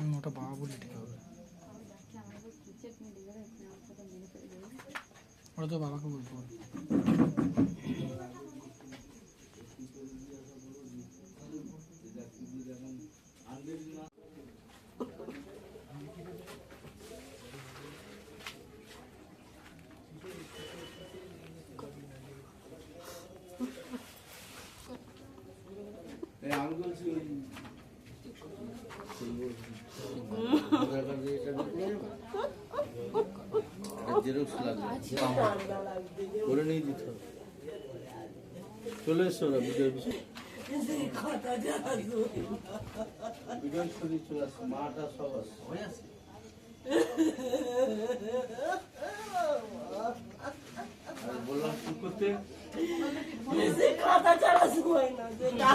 অন্য ওটা বাবা বলে ঠিক হবে। ওটা তো বাবাকে বলতে হবে আমি বলছি জেরক্স লাগবে। করে নিয়ে দিতে হবে। চলে এসো ওরা ভিডিও ভিডিও শরীর চলে আসছে মাটা সব আসছে। বললাম কি করতে? খাতা ছাড়া সময় না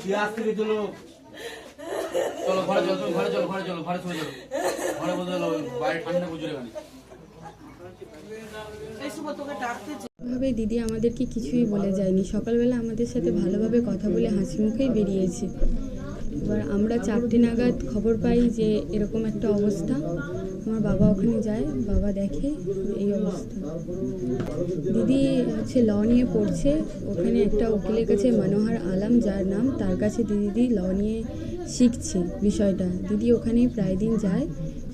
দিয়ে আসতে গেছিল চলো তুমি ঘরে চলো ঘরে চলো ঘরে চলে চলো ঘরে বলতে চলো বাইরে ঠান্ডা ভাবে দিদি আমাদেরকে কিছুই বলে যায়নি। সকালবেলা আমাদের সাথে ভালোভাবে কথা বলে হাসি মুখেই বেরিয়েছে। এবার আমরা চারটে নাগাদ খবর পাই যে এরকম একটা অবস্থা। আমার বাবা ওখানে যায়, বাবা দেখে এই অবস্থা। দিদি হচ্ছে ল নিয়ে পড়ছে, ওখানে একটা উকিলের কাছে মনোহর আলাম, যার নাম, তার কাছে দিদি ল নিয়ে শিখছে বিষয়টা। দিদি ওখানেই প্রায় দিন যায়।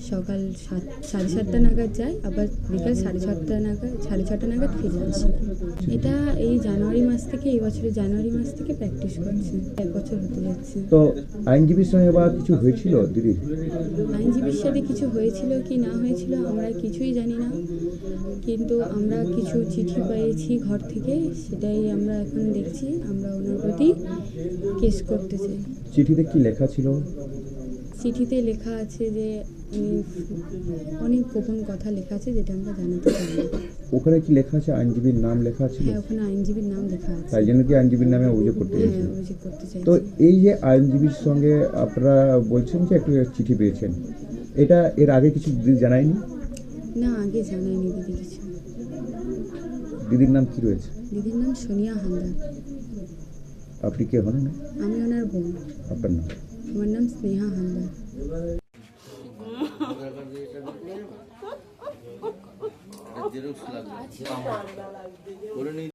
সকাল সাত সাড়ে সাতটা নাগাদ যাই আবার বিকাল সাড়ে ছটা নাগাদ সাড়ে ছটা নাগাদ ফিরে আসি। এটা এই জানুয়ারি মাস থেকে এই বছরের জানুয়ারি মাস থেকে প্র্যাকটিস করছে। এক বছর হতে যাচ্ছে। তো আইনজীবীর সঙ্গে বা কিছু হয়েছিল দিদির আইনজীবীর সাথে কিছু হয়েছিল কি না হয়েছিল আমরা কিছুই জানি না। কিন্তু আমরা কিছু চিঠি পেয়েছি ঘর থেকে সেটাই আমরা এখন দেখছি আমরা ওনার প্রতি কেস করতে চাই। চিঠিতে কি লেখা ছিল? চিঠিতে লেখা আছে যে অনেক গোপন কথা লেখা আছে যেটা আমরা জানাতে পারি ওখানে কি লেখা আছে? আইনজীবীর নাম লেখা আছে? হ্যাঁ ওখানে আইনজীবীর নাম লেখা আছে। তাই জন্য কি আইনজীবীর নামে অভিযোগ করতে হ্যাঁ অভিযোগ করতে চাই তো এই যে আইনজীবীর সঙ্গে আপনারা বলছেন যে একটা চিঠি পেয়েছেন এটা এর আগে কিছু দিদি জানায়নি? না আগে জানাইনি দিদি কিছু। দিদির নাম কি রয়েছে? দিদির নাম সোনিয়া হালদার। আপনি কে হন? আমি ওনার বোন। আপনার নাম? আমার নাম স্নেহা হালদার জেরক্স লাগবে করে